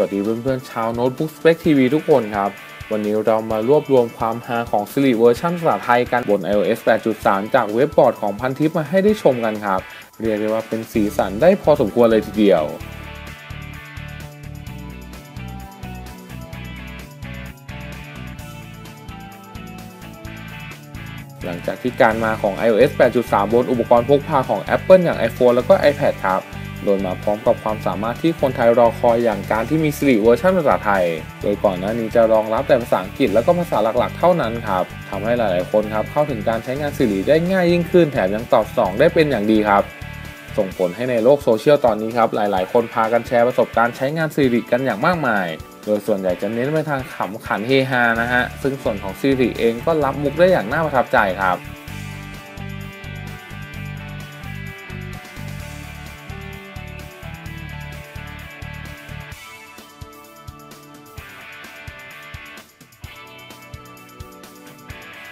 วัสดีเพื่อนๆชาวโน้ตบุ๊กสเป c ทีวีทุกคนครับ วันนี้เรามารวบรวมความฮาของ Siri เวอร์ชันภาษาไทยกันบน iOS 8.3 จากเว็บบอร์ดของพันทิปมาให้ได้ชมกันครับ เรียกได้ว่าเป็นสีสันได้พอสมควรเลยทีเดียว หลังจากที่การมาของ iOS 8.3 บนอุปกรณ์พกพาของ Apple อย่าง iPhone แล้วก็ iPad ครับ โดยมาพร้อมกับความสามารถที่คนไทยรอคอยอย่างการที่มี Siri เวอร์ชันภาษาไทย โดยก่อนหน้านี้จะรองรับแต่ภาษาอังกฤษแล้วก็ภาษาหลักๆ เท่านั้นครับทำให้หลายๆคนครับเข้าถึงการใช้งาน Siri ได้ง่ายยิ่งขึ้นแถมยังตอบสนองได้เป็นอย่างดีครับ ส่งผลให้ในโลกโซเชียลตอนนี้ครับหลายๆ คนพากันแชร์ประสบการณ์ใช้งาน Siri กันอย่างมากมาย โดยส่วนใหญ่จะเน้นไปทางขำขันเฮฮานะฮะซึ่งส่วนของ Siri เองก็รับมุกได้อย่างน่าประทับใจครับ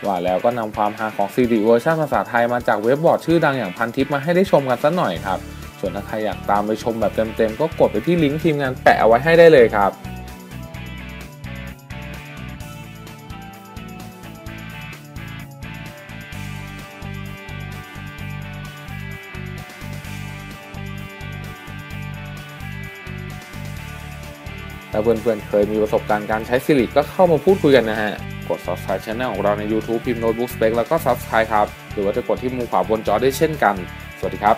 ว่าแล้วก็นำความฮาของ Siri เวอร์ชันภาษาไทยมาจากเว็บบอร์ดชื่อดังอย่างพันทิปมาให้ได้ชมกันสักหน่อยครับ ส่วนถ้าใครอยากตามไปชมแบบเต็มๆ ก็กดไปที่ลิงก์ทีมงานแปะเอาไว้ให้ได้เลยครับถ้าเพื่อนๆเคยมีประสบการณ์การใช้ Siri ก็เข้ามาพูดคุยกันนะฮะ กด subscribe channel ของเราใน YouTube พิมพ์ Notebook Spec แล้วก็ subscribe ครับ หรือว่าจะกดที่มุมขวาบนจอได้เช่นกัน สวัสดีครับ